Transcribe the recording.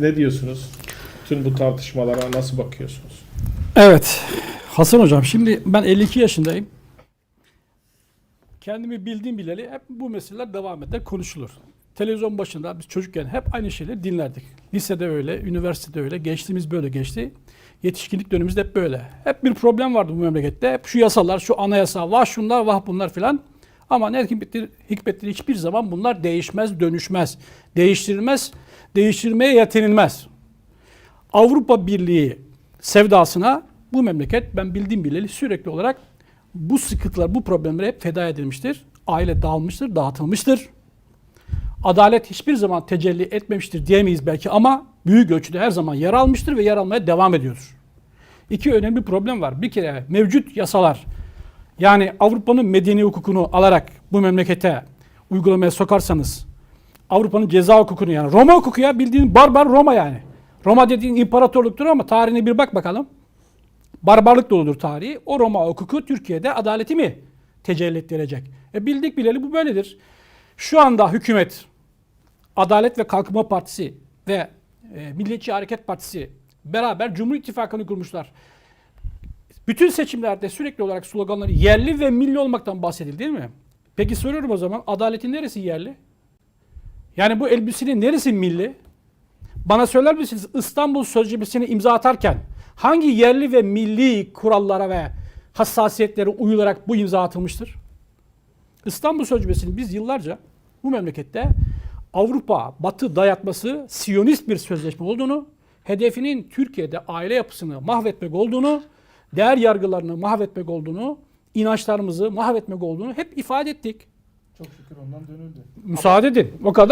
Ne diyorsunuz? Tüm bu tartışmalara nasıl bakıyorsunuz? Evet. Hasan hocam şimdi ben 52 yaşındayım. Kendimi bildiğim bileli hep bu meseleler devam eder, konuşulur. Televizyon başında biz çocukken hep aynı şeyleri dinlerdik. Lisede öyle, üniversitede öyle, gençliğimiz böyle geçti. Yetişkinlik dönemimizde hep böyle. Hep bir problem vardı bu memlekette. Hep şu yasalar, şu anayasa, vah şunlar, vah bunlar filan. Ama ne hikmettir, hikmettir hiçbir zaman bunlar değişmez, dönüşmez. Değiştirilmez, değiştirmeye yetinilmez. Avrupa Birliği sevdasına bu memleket ben bildiğim bileli sürekli olarak bu sıkıntılar, bu problemlere hep feda edilmiştir. Aile dağılmıştır, dağıtılmıştır. Adalet hiçbir zaman tecelli etmemiştir diyemeyiz belki ama büyük ölçüde her zaman yer almıştır ve yer almaya devam ediyordur. İki önemli problem var. Bir kere mevcut yasalar yani Avrupa'nın medeni hukukunu alarak bu memlekete uygulamaya sokarsanız Avrupa'nın ceza hukukunu yani Roma hukuku ya bildiğin barbar Roma yani. Roma dediğin imparatorluktur ama tarihine bir bak bakalım. Barbarlık doludur tarihi. O Roma hukuku Türkiye'de adaleti mi tecelli ettirecek? E bildik bileli bu böyledir. Şu anda hükümet Adalet ve Kalkınma Partisi ve e, Milliyetçi Hareket Partisi beraber Cumhur İttifakı'nı kurmuşlar. Bütün seçimlerde sürekli olarak sloganları yerli ve milli olmaktan bahsedildi değil mi? Peki soruyorum o zaman adaletin neresi yerli? Yani bu elbisenin neresi milli? Bana söyler misiniz İstanbul Sözleşmesi'ni imza atarken hangi yerli ve milli kurallara ve hassasiyetlere uyularak bu imza atılmıştır? İstanbul Sözleşmesi'ni biz yıllarca bu memlekette Avrupa Batı dayatması Siyonist bir sözleşme olduğunu, hedefinin Türkiye'de aile yapısını mahvetmek olduğunu, değer yargılarını mahvetmek olduğunu, inançlarımızı mahvetmek olduğunu hep ifade ettik. Çok şükür ondan dönüldü. Müsaade edin. O kadar